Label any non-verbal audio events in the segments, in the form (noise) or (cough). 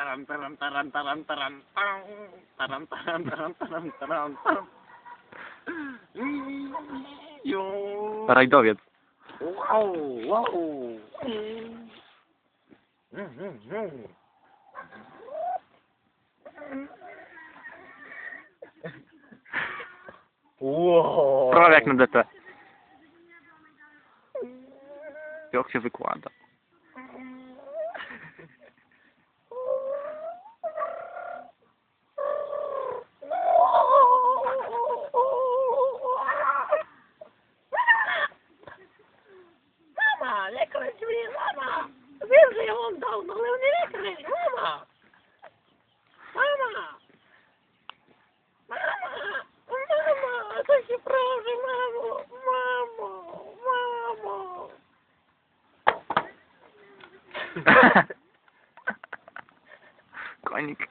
taram taram taram. Wow, wow. Wow. Prawie na DT. Jak się wykłada. мама, викрить мені, мама. Він же його дав, але не викрить, мама. Мама. Мама. Мама. А це ще правда, мамо. Мамо. Мамо. (laughs) Коник.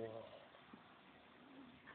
Yeah.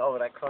Oh, but I caught